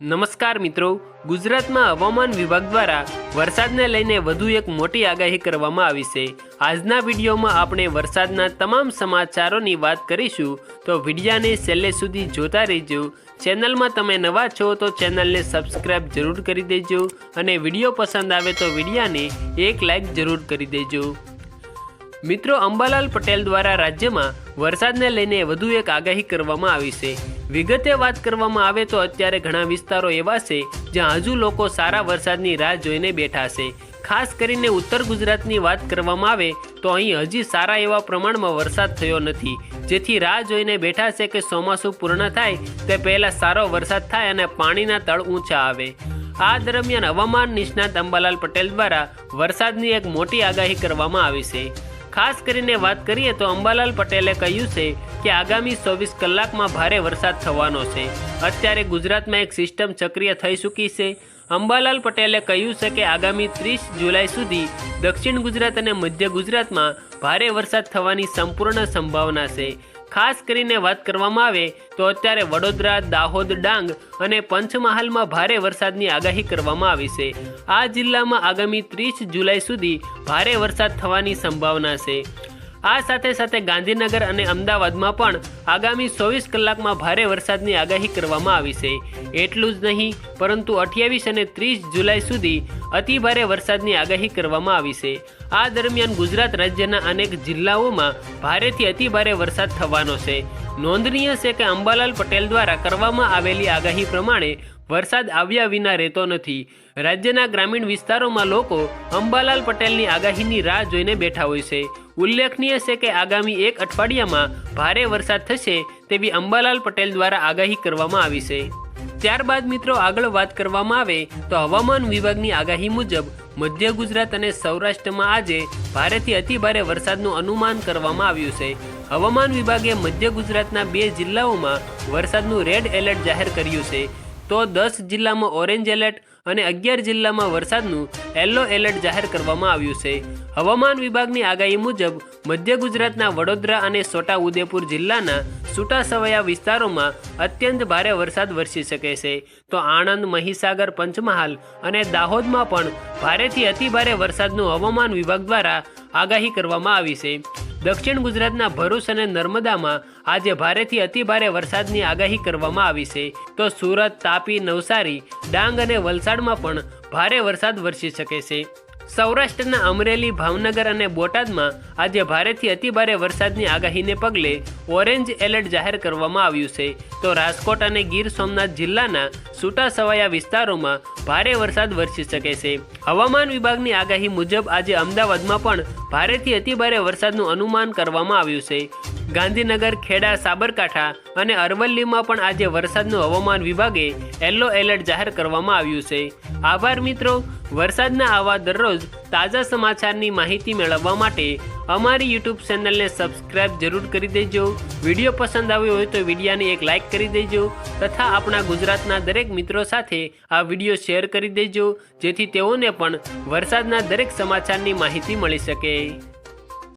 નમસ્કાર મિત્રો, ગુજરાતમાં હવામાન વિભાગ દ્વારા વરસાદને લઈને વધુ એક મોટી આગાહી કરવામાં આવી છે. આજના વિડીયોમાં આપણે વરસાદના તમામ સમાચારોની વાત કરીશું, તો વિડીયાને છેલ્લે સુધી જોતા રહેજો. ચેનલમાં તમે નવા છો તો ચેનલને સબસ્ક્રાઈબ જરૂર કરી દેજો અને વીડિયો પસંદ આવે તો વિડીયાને એક લાઈક જરૂર કરી દેજો. મિત્રો, અંબાલાલ પટેલ દ્વારા રાજ્યમાં વરસાદને લઈને વધુ એક આગાહી કરવામાં આવી છે. વિગતે વાત કરવામાં આવે તો અત્યારે ઘણા વિસ્તારો એવા છે જ્યાં હજુ લોકો સારા વરસાદની રાહ જોઈને બેઠા છે. ખાસ કરીને ઉત્તર ગુજરાતની વાત કરવામાં આવે તો અહીં હજી સારા એવા પ્રમાણમાં વરસાદ થયો નથી. જેથી રાહ જોઈને બેઠા છે કે ચોમાસું પૂર્ણ થાય, તે પહેલાં સારો વરસાદ થાય અને પાણીના તળ ઊંચા આવે. આ દરમિયાન હવામાન નિષ્ણાત અંબાલાલ પટેલ દ્વારા વરસાદની એક મોટી આગાહી કરવામાં આવી છે. ખાસ કરીને વાત કરીએ તો અંબાલાલ પટેલે કહ્યું છે કે આગામી ચોવીસ કલાકમાં ભારે વરસાદ થવાનો છે. અત્યારે ગુજરાતમાં એક સિસ્ટમ સક્રિય થઈ ચૂકી છે. અંબાલાલ પટેલે કહ્યું છે કે આગામી ત્રીસ જુલાઈ સુધી દક્ષિણ ગુજરાત અને મધ્ય ગુજરાતમાં ભારે વરસાદ થવાની સંપૂર્ણ સંભાવના છે. ખાસ કરીને વાત કરવામાં આવે તો અત્યારે વડોદરા, દાહોદ, ડાંગ અને પંચમહાલમાં ભારે વરસાદની આગાહી કરવામાં આવી છે. આ જિલ્લામાં આગામી ત્રીસ જુલાઈ સુધી ભારે વરસાદ થવાની સંભાવના છે. આ સાથે સાથે ગાંધીનગર અને અમદાવાદમાં પણ આગામી ચોવીસ કલાકમાં ભારે વરસાદની આગાહી કરવામાં આવી છે. એટલું જ નહીં, પરંતુ અઠ્યાવીસ અને ત્રીસ જુલાઈ સુધી અતિભારે વરસાદની આગાહી કરવામાં આવી છે. આ દરમિયાન ગુજરાત રાજ્યના અનેક જિલ્લાઓમાં ભારેથી અતિભારે વરસાદ થવાનો છે. નોંધનીય છે કે અંબાલાલ પટેલ દ્વારા કરવામાં આવેલી આગાહી પ્રમાણે વરસાદ આવ્યા વિના રહેતો નથી. રાજ્યના ગ્રામીણ વિસ્તારોમાં લોકો અંબાલાલ પટેલની આગાહીની રાહ જોઈને બેઠા હોય છે. ઉલ્લેખનીય છે કે આગામી એક અઠવાડિયામાં ભારે વરસાદ થશે તેવી અંબાલાલ પટેલ દ્વારા આગાહી કરવામાં આવી છે. ત્યારબાદ મિત્રો આગળ વાત કરવામાં આવે તો હવામાન વિભાગની આગાહી મુજબ મધ્ય ગુજરાત અને સૌરાષ્ટ્રમાં આજે ભારેથી અતિભારે વરસાદનું અનુમાન કરવામાં આવ્યું છે. હવામાન વિભાગે મધ્ય ગુજરાતના બે જિલ્લાઓમાં વરસાદનું રેડ એલર્ટ જાહેર કર્યું છે. તો દસ જિલ્લામાં ઓરેન્જ એલર્ટ અને અગિયાર જિલ્લામાં વરસાદનું યલો એલર્ટ જાહેર કરવામાં આવ્યું છે. હવામાન વિભાગની આગાહી મુજબ, મધ્ય ગુજરાતના વડોદરા અને છોટા ઉદેપુર જિલ્લાના છૂટાછવાયા વિસ્તારોમાં અત્યંત ભારે વરસાદ વરસી શકે છે. તો આણંદ, મહીસાગર, પંચમહાલ અને દાહોદમાં પણ ભારેથી અતિભારે વરસાદનું હવામાન વિભાગ દ્વારા આગાહી કરવામાં આવી છે. દક્ષિણ ગુજરાતના ભરૂચ અને નર્મદામાં આજે ભારેથી અતિભારે વરસાદની આગાહી કરવામાં આવી છે. તો સુરત, તાપી, નવસારી, ડાંગ અને વલસાડમાં પણ ભારે વરસાદ વરસી શકે છે. સૌરાષ્ટ્રના અમરેલી, ભાવનગર અને બોટાદમાં આજે ભારેથી અતિભારે વરસાદની આગાહીને પગલે ઓરેન્જ એલર્ટ જાહેર કરવામાં આવ્યું છે. તો રાજકોટ અને ગીર સોમનાથ જિલ્લાના છૂટાછવાયા વિસ્તારોમાં ભારે વરસાદ વરસી શકે છે. હવામાન વિભાગની આગાહી મુજબ આજે અમદાવાદમાં પણ ભારેથી અતિભારે વરસાદનું અનુમાન કરવામાં આવ્યું છે. ગાંધીનગર, ખેડા, સાબરકાંઠા અને અરવલ્લીમાં પણ આજે વરસાદનું હવામાન વિભાગે યલો એલર્ટ જાહેર કરવામાં આવ્યું છે. આભાર મિત્રો. વરસાદના આવા દરરોજ તાજા સમાચારની માહિતી મેળવવા માટે અમારી યુટ્યુબ ચેનલને સબસ્ક્રાઇબ જરૂર કરી દેજો. વીડિયો પસંદ આવ્યો હોય તો વિડીયાને એક લાઇક કરી દેજો તથા આપણા ગુજરાતના દરેક મિત્રો સાથે આ વીડિયો શેર કરી દેજો જેથી તેઓને પણ વરસાદના દરેક સમાચારની માહિતી મળી શકે.